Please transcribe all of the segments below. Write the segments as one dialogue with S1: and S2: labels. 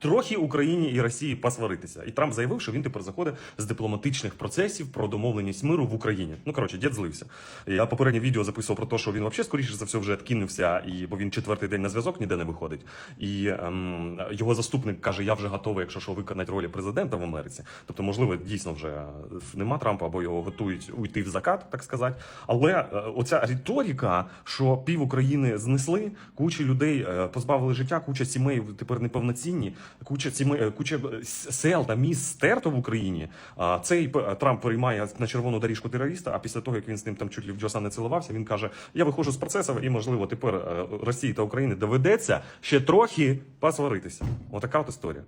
S1: Трохи Україні і Росії посваритися, і Трамп заявив, що він тепер заходить з дипломатичних процесів про домовленість миру в Україні. Ну коротше, дід злився. Я попереднє відео записував про те, що він взагалі скоріше за все вже відкинувся, і бо він четвертий день на зв'язок ніде не виходить. І ем, його заступник каже: Я вже готовий, якщо що, виконати ролі президента в Америці. Тобто, можливо, дійсно вже нема Трампа, або його готують уйти в закат, так сказати. Але е, оця риторика, що пів України знесли, куча людей е, позбавили життя, куча сімей тепер неповноцінні, куча сімей, е, куча е, сел та міст стерто в Україні. А цей п- Трамп приймає на червону доріжку терориста. А після того, як він з ним там чуть ли в Джоса не цілувався, він каже: Я виходжу з процесу, і можливо тепер е, Росії та Україні доведеться ще трохи посваритися. Отака от історія.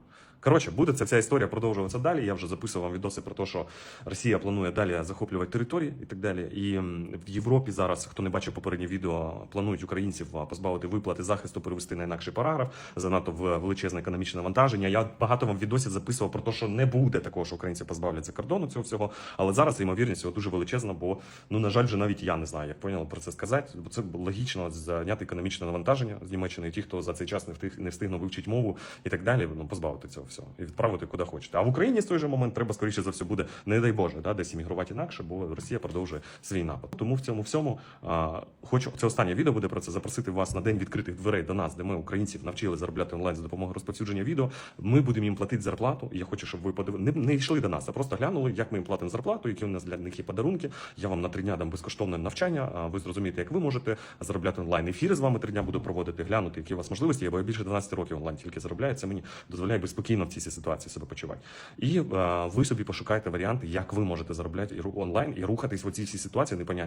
S1: Коротше, буде ця, ця історія продовжуватися далі. Я вже записував відоси про те, що Росія планує далі захоплювати території і так далі. І в Європі зараз, хто не бачив попереднє відео, планують українців позбавити виплати захисту, перевести на інакший параграф, занадто в величезне економічне навантаження. Я багато вам відосів записував про те, що не буде такого, що українці позбавляться кордону цього всього. Але зараз ймовірність його дуже величезна, бо ну на жаль, вже навіть я не знаю, як поняв про це сказати. Бо це логічно зняти економічне навантаження з Німеччини. Ті, хто за цей час не встиг не встигнув вивчити мову і так далі, ну позбавити цього всього і відправити куди хочете. А в Україні в той же момент треба скоріше за все буде, не дай Боже, да, десь іммігрувати інакше, бо Росія продовжує свій напад. Тому в цьому всьому а, хочу це останнє відео буде про це запросити вас на день відкритих дверей до нас, де ми українців навчили заробляти онлайн за допомогою розповсюдження відео. Ми будемо їм платити зарплату. Я хочу, щоб ви подиви... не, не йшли до нас, а просто глянули, як ми їм платимо зарплату, які у нас для них є подарунки. Я вам на три дня дам безкоштовне навчання. Ви зрозумієте, як ви можете заробляти онлайн. Ефіри з вами три дня буду проводити, глянути, які у вас можливості є, бо я більше 12 років онлайн тільки заробляю. Це мені дозволяє би спокійно в цій ситуації себе почувати. І е, ви собі пошукайте варіанти, як ви можете заробляти онлайн і рухатись в цій всій ситуації непонятній.